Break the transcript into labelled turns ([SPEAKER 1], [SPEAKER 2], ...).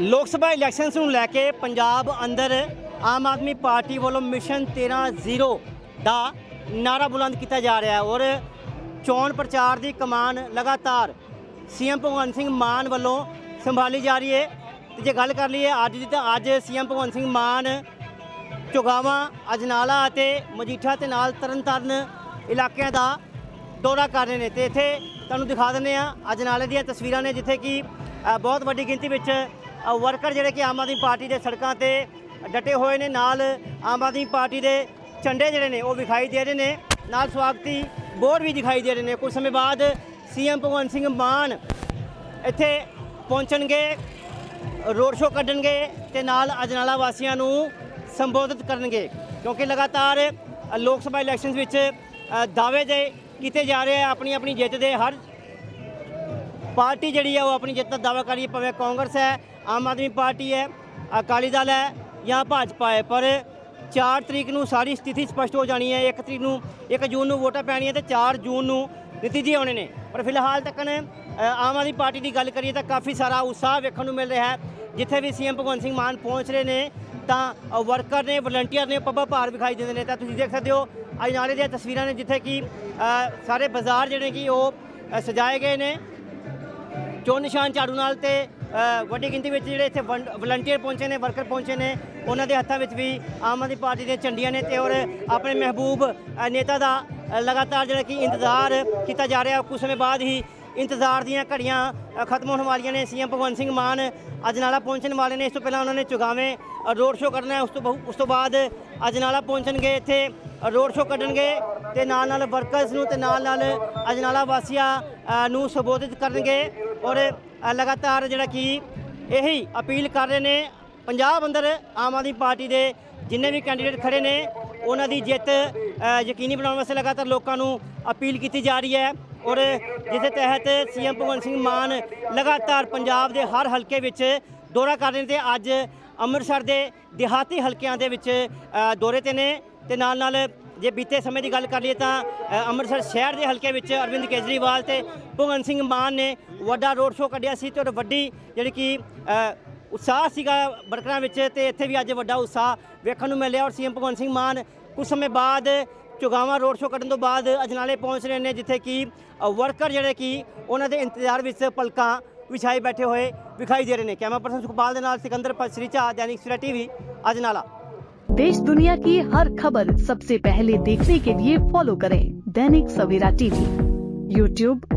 [SPEAKER 1] ਲੋਕ ਸਭਾ ਇਲੈਕਸ਼ਨਸ ਨੂੰ ਲੈ ਕੇ ਪੰਜਾਬ ਅੰਦਰ ਆਮ ਆਦਮੀ ਪਾਰਟੀ ਵੱਲੋਂ ਮਿਸ਼ਨ 13-0 ਦਾ ਨਾਰਾ ਬੁਲੰਦ ਕੀਤਾ ਜਾ ਰਿਹਾ ਹੈ ਔਰ ਚੋਣ ਪ੍ਰਚਾਰ ਦੀ ਕਮਾਨ ਲਗਾਤਾਰ ਸੀਐਮ ਭਗਵੰਤ ਸਿੰਘ ਮਾਨ ਵੱਲੋਂ ਸੰਭਾਲੀ ਜਾ ਰਹੀ ਹੈ। ਤੇ ਜੇ ਗੱਲ ਕਰ ਲਈਏ ਅੱਜ ਦੀ ਤਾਂ ਅੱਜ ਸੀਐਮ ਭਗਵੰਤ ਸਿੰਘ ਮਾਨ ਚੁਗਾਵਾਂ, ਅਜਨਾਲਾ ਅਤੇ ਮਜੀਠਾ ਤੇ ਨਾਲ ਤਰਨਤਾਰਨ ਇਲਾਕਿਆਂ ਦਾ ਦੌਰਾ ਕਰ ਰਹੇ ਨੇ। ਤੇ ਇੱਥੇ ਤੁਹਾਨੂੰ ਦਿਖਾ ਦਿੰਦੇ ਆ ਅਜਨਾਲੇ ਦੀਆਂ ਤਸਵੀਰਾਂ ਨੇ, ਜਿੱਥੇ ਕਿ ਬਹੁਤ ਵੱਡੀ ਗਿਣਤੀ ਵਿੱਚ ਵਰਕਰ ਜਿਹੜੇ ਕਿ ਆਮ ਆਦਮੀ ਪਾਰਟੀ ਦੇ ਸੜਕਾਂ ਤੇ ਡਟੇ ਹੋਏ ਨੇ, ਨਾਲ ਆਮ ਆਦਮੀ ਪਾਰਟੀ ਦੇ ਝੰਡੇ ਜਿਹੜੇ ਨੇ ਉਹ ਵਿਖਾਈ ਦੇ ਰਹੇ ਨੇ, ਨਾਲ ਸਵਾਗਤੀ ਬੋਰਡ ਵੀ ਦਿਖਾਈ ਦੇ ਰਹੇ ਨੇ। ਕੁਝ ਸਮੇਂ ਬਾਅਦ ਸੀਐਮ ਭਗਵੰਤ ਸਿੰਘ ਮਾਨ ਇੱਥੇ ਪਹੁੰਚਣਗੇ, ਰੋਡ ਸ਼ੋਅ ਕੱਢਣਗੇ ਤੇ ਨਾਲ ਅਜਨਾਲਾ ਵਾਸੀਆਂ ਨੂੰ ਸੰਬੋਧਿਤ ਕਰਨਗੇ, ਕਿਉਂਕਿ ਲਗਾਤਾਰ ਲੋਕ ਸਭਾ ਇਲੈਕਸ਼ਨਸ ਵਿੱਚ ਦਾਅਵੇ ਦੇ ਕੀਤੇ ਜਾ ਰਹੇ ਆ ਆਪਣੀ ਆਪਣੀ ਜਿੱਤ ਦੇ ਹਰ ਪਾਰਟੀ ਜਿਹੜੀ ਹੈ ਉਹ ਆਪਣੀ ਜਿੱਤ ਦਾ ਦਾਅਵਾ ਕਰ ਰਹੀ ਹੈ, ਭਾਵੇਂ ਕਾਂਗਰਸ ਹੈ, ਆਮ ਆਦਮੀ ਪਾਰਟੀ ਹੈ, ਅਕਾਲੀ ਦਲ ਹੈ ਜਾਂ ਭਾਜਪਾ ਹੈ, ਪਰ 4 ਤਰੀਕ ਨੂੰ ਸਾਰੀ ਸਥਿਤੀ ਸਪਸ਼ਟ ਹੋ ਜਾਣੀ ਹੈ। 1 ਤਰੀਕ ਨੂੰ 1 ਜੂਨ ਨੂੰ ਵੋਟਾਂ ਪੈਣੀਆਂ ਤੇ 4 ਜੂਨ ਨੂੰ ਨਤੀਜੇ ਆਉਣੇ ਨੇ। ਪਰ ਫਿਲਹਾਲ ਤੱਕ ਆਮ ਆਦਮੀ ਪਾਰਟੀ ਦੀ ਗੱਲ ਕਰੀਏ ਤਾਂ ਕਾਫੀ ਸਾਰਾ ਉਤਸ਼ਾਹ ਵੇਖਣ ਨੂੰ ਮਿਲ ਰਿਹਾ ਹੈ। ਜਿੱਥੇ ਵੀ ਸੀਐਮ ਭਗਵੰਤ ਸਿੰਘ ਮਾਨ ਪਹੁੰਚ ਰਹੇ ਨੇ, ਤਾਂ ਵਰਕਰ ਨੇ, ਵਲੰਟੀਅਰ ਨੇ, ਪੱਬਾ ਭਾਰ ਵਿਖਾਈ ਦਿੰਦੇ ਨੇ। ਤਾਂ ਤੁਸੀਂ ਦੇਖ ਸਕਦੇ ਹੋ, ਅੱਜ ਨਾਲੇ ਦੀਆਂ ਤਸਵੀਰਾਂ ਨੇ ਜਿੱਥੇ ਕਿ ਸਾਰੇ ਬਾਜ਼ਾਰ ਜਿਹੜੇ ਕਿ ਉਹ ਸਜਾਏ ਗਏ ਨੇ। ਚੋਣ ਨਿਸ਼ਾਨ ਝਾੜੂ ਨਾਲ ਤੇ ਵੱਡੀ ਗਿਣਤੀ ਵਿੱਚ ਜਿਹੜੇ ਇੱਥੇ ਵਲੰਟੀਅਰ ਪਹੁੰਚੇ ਨੇ ਵਰਕਰ ਪਹੁੰਚੇ ਨੇ, ਉਹਨਾਂ ਦੇ ਹੱਥਾਂ ਵਿੱਚ ਵੀ ਆਮ ਆਦਮੀ ਪਾਰਟੀ ਦੀਆਂ ਝੰਡੀਆਂ ਨੇ ਤੇ ਔਰ ਆਪਣੇ ਮਹਿਬੂਬ ਨੇਤਾ ਦਾ ਲਗਾਤਾਰ ਜਿਹੜਾ ਕਿ ਇੰਤਜ਼ਾਰ ਕੀਤਾ ਜਾ ਰਿਹਾ ਕੁਝ ਸਮੇਂ ਬਾਅਦ ਹੀ ਇੰਤਜ਼ਾਰ ਦੀਆਂ ਘੜੀਆਂ ਖਤਮ ਹੋਣ ਵਾਲੀਆਂ ਨੇ, ਸੀਐਮ ਭਗਵੰਤ ਸਿੰਘ ਮਾਨ ਅਜਨਾਲਾ ਪਹੁੰਚਣ ਵਾਲੇ ਨੇ, ਇਸ ਤੋਂ ਪਹਿਲਾਂ ਉਹਨਾਂ ਨੇ ਚੁਗਾਵੇਂ ਰੋਡ ਸ਼ੋਅ ਕਰਨਾ ਹੈ, ਉਸ ਤੋਂ ਬਹੁ- ਉਸ ਤੋਂ ਬਾਅਦ ਅਜਨਾਲਾ ਪਹੁੰਚਣਗੇ ਇੱਥੇ ਰੋਡ ਸ਼ੋਅ ਕੱਢਣਗੇ ਤੇ ਨਾਲ ਨਾਲ ਵਰਕਰਸ ਨੂੰ ਤੇ ਨਾਲ ਨਾਲ ਅਜਨਾਲਾ ਵਾਸੀਆਂ ਨੂੰ ਸੰਬੋਧਿਤ ਕਰਨਗੇ। ਔਰ ਲਗਾਤਾਰ ਜਿਹੜਾ ਕਿ ਇਹੀ ਅਪੀਲ ਕਰ ਰਹੇ ਨੇ। ਪੰਜਾਬ ਅੰਦਰ ਆਮ ਆਦਮੀ ਪਾਰਟੀ ਦੇ ਜਿੰਨੇ ਵੀ ਕੈਂਡੀਡੇਟ ਖੜੇ ਨੇ, ਉਹਨਾਂ ਦੀ ਜਿੱਤ ਯਕੀਨੀ ਬਣਾਉਣ ਵਾਸਤੇ ਲਗਾਤਾਰ ਲੋਕਾਂ ਨੂੰ ਅਪੀਲ ਕੀਤੀ ਜਾ ਰਹੀ ਹੈ। ਔਰ ਜਿਸ ਦੇ ਤਹਿਤ ਸੀਐਮ ਭਗਵੰਤ ਸਿੰਘ ਮਾਨ ਲਗਾਤਾਰ ਪੰਜਾਬ ਦੇ ਹਰ ਹਲਕੇ ਵਿੱਚ ਦੌਰਾ ਕਰ ਰਹੇ ਨੇ ਤੇ ਅੱਜ ਅੰਮ੍ਰਿਤਸਰ ਦੇ ਦਿਹਾਤੀ ਹਲਕਿਆਂ ਦੇ ਵਿੱਚ ਦੌਰੇ ਤੇ ਨੇ। ਤੇ ਨਾਲ ਨਾਲ ਜੇ ਬੀਤੇ ਸਮੇਂ ਦੀ ਗੱਲ ਕਰ ਲਈਏ ਤਾਂ ਅੰਮ੍ਰਿਤਸਰ ਸ਼ਹਿਰ ਦੇ ਹਲਕੇ ਵਿੱਚ ਅਰਵਿੰਦ ਕੇਜਰੀਵਾਲ ਤੇ ਭਗਵੰਤ ਸਿੰਘ ਮਾਨ ਨੇ ਵੱਡਾ ਰੋਡ ਸ਼ੋਅ ਕੱਢਿਆ ਸੀ ਤੇ ਔਰ ਵੱਡੀ ਜਿਹੜੀ ਕਿ ਅ, ਉਤਸ਼ਾਹ ਸੀਗਾ ਵਰਕਰਾਂ ਵਿੱਚ ਤੇ ਇੱਥੇ ਵੀ ਅੱਜ ਵੱਡਾ ਉਤਸ਼ਾਹ ਵੇਖਣ ਨੂੰ ਮਿਲਿਆ ਔਰ ਸੀਐਮ ਭਗਵੰਤ ਸਿੰਘ ਮਾਨ ਕੁਝ ਸਮੇਂ ਬਾਅਦ ਚੁਗਾਵਾਂ ਰੋਡ ਸ਼ੋਅ ਕੱਢਣ ਤੋਂ ਬਾਅਦ ਅਜਨਾਲੇ ਪਹੁੰਚ ਰਹੇ ਨੇ ਜਿੱਥੇ ਕਿ ਅ, ਵਰਕਰ ਜਿਹੜੇ ਕਿ ਉਹਨਾਂ ਦੇ ਇੰਤਜ਼ਾਰ ਵਿੱਚ ਪਲਕਾਂ ਵਿਛਾਈ ਬੈਠੇ ਹੋਏ ਵਿਖਾਈ ਦੇ ਰਹੇ ਨੇ ਕੈਮਰਾ ਪਰਸਨ ਸੁਖਪਾਲ ਦੇ ਨਾਲ ਸਿਕੰਦਰ ਪਸਰੀਚਾ दैनिक सवेरा टीवी अजनाला
[SPEAKER 2] देश दुनिया की हर खबर सबसे पहले देखने के लिए फॉलो करें दैनिक सवेरा टीवी यूट्यूब